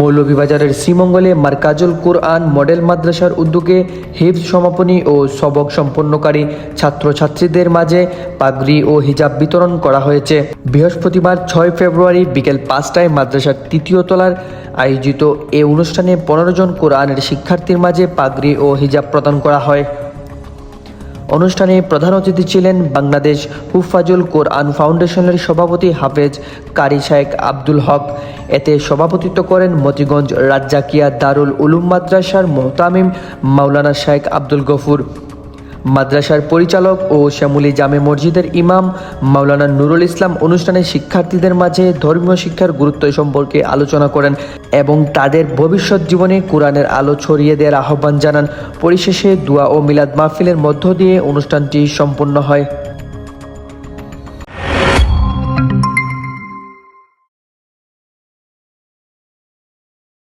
মৌলভীবাজারের শ্রীমঙ্গলে মার্কাজুল কুরআন মডেল মাদ্রাসার উদ্যোগে হিফজ সমাপনী ও সবক সম্পন্নকারী ছাত্রছাত্রীদের মাঝে পাগড়ি ও হিজাব বিতরণ করা হয়েছে। বৃহস্পতিবার ছয় ফেব্রুয়ারি বিকেল পাঁচটায় মাদ্রাসার তৃতীয় তলার আয়োজিত এ অনুষ্ঠানে পনেরো জন কোরআনের শিক্ষার্থীর মাঝে পাগড়ি ও হিজাব প্রদান করা হয়। অনুষ্ঠানে প্রধান অতিথি ছিলেন বাংলাদেশ হুফাজুল কোরআন ফাউন্ডেশনের সভাপতি হাফেজ কারি শায়েক আব্দুল হক। এতে সভাপতিত্ব করেন মতিগঞ্জ রাজ্জাকিয়া দারুল উলুম মাদ্রাসার মোহতামিম মাওলানা শায়েক আব্দুল গফুর। মাদ্রাসার পরিচালক ও শ্যামলী জামে মসজিদের ইমাম মাওলানা নুরুল ইসলাম অনুষ্ঠানে শিক্ষার্থীদের মাঝে ধর্মীয় শিক্ষার গুরুত্ব সম্পর্কে আলোচনা করেন এবং তাদের ভবিষ্যৎ জীবনে কোরআনের আলো ছড়িয়ে দেওয়ার আহ্বান জানান। পরিশেষে দোয়া ও মিলাদ মাহফিলের মধ্য দিয়ে অনুষ্ঠানটি সম্পন্ন হয়।